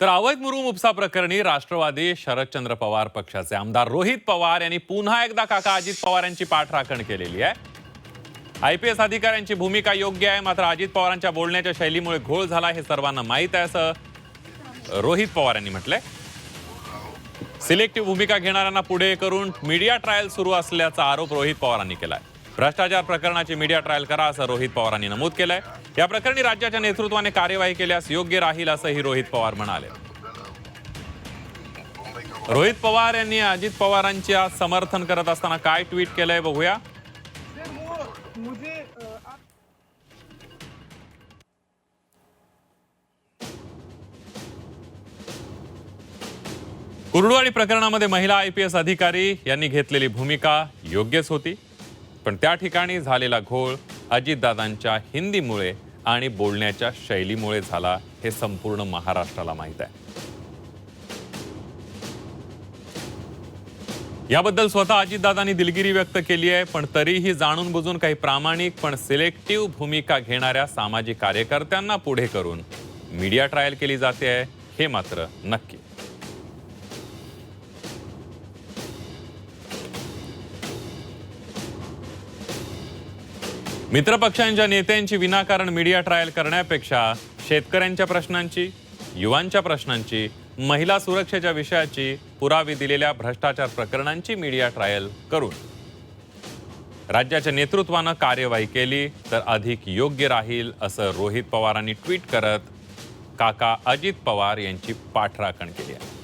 तर अवैध मुरुम उपसा प्रकरणी राष्ट्रवादी शरदचंद्र पवार पक्षाचे आमदार रोहित पवार यांनी पुन्हा एकदा काका अजित पवार यांची पाठराखण केलेली आहे. आय पी एस अधिकाऱ्यांची भूमिका योग्य आहे मात्र अजित पवारांच्या बोलण्याच्या शैलीमुळे घोळ झाला हे सर्वांना माहीत आहे असं रोहित पवार यांनी म्हटलंय. सिलेक्टिव्ह भूमिका घेणाऱ्यांना पुढे करून मीडिया ट्रायल सुरू असल्याचा आरोप रोहित पवारांनी केलाय. भ्रष्टाचार प्रकरणाची मीडिया ट्रायल करा असं रोहित पवारांनी नमूद केलंय. या प्रकरणी राज्याच्या नेतृत्वाने कार्यवाही केल्यास योग्य राहील असंही रोहित पवार म्हणाले. रोहित पवार यांनी अजित पवारांच्या समर्थन करत असताना काय ट्विट केलंय बघूया. कुर्डुवाडी प्रकरणामध्ये महिला आय पी एस अधिकारी यांनी घेतलेली भूमिका योग्यच होती. पण त्या ठिकाणी झालेला घोळ अजितदादांच्या हिंदीमुळे आणि बोलण्याच्या शैलीमुळे झाला हे संपूर्ण महाराष्ट्राला माहीत आहे. याबद्दल स्वतः अजितदादांनी दिलगिरी व्यक्त केली आहे पण तरीही जाणून बुजून काही प्रामाणिक पण सिलेक्टिव्ह भूमिका घेणाऱ्या सामाजिक कार्यकर्त्यांना पुढे करून मीडिया ट्रायल केली जाते आहे हे मात्र नक्की. मित्रपक्षांच्या नेत्यांची विनाकारण मीडिया ट्रायल करण्यापेक्षा शेतकऱ्यांच्या प्रश्नांची युवांच्या प्रश्नांची महिला सुरक्षेच्या विषयाची पुरावे दिलेल्या भ्रष्टाचार प्रकरणांची मीडिया ट्रायल करून. राज्याच्या नेतृत्वानं कार्यवाही केली तर अधिक योग्य राहील असं रोहित पवारांनी ट्विट करत काका अजित पवार यांची पाठराखण केली आहे.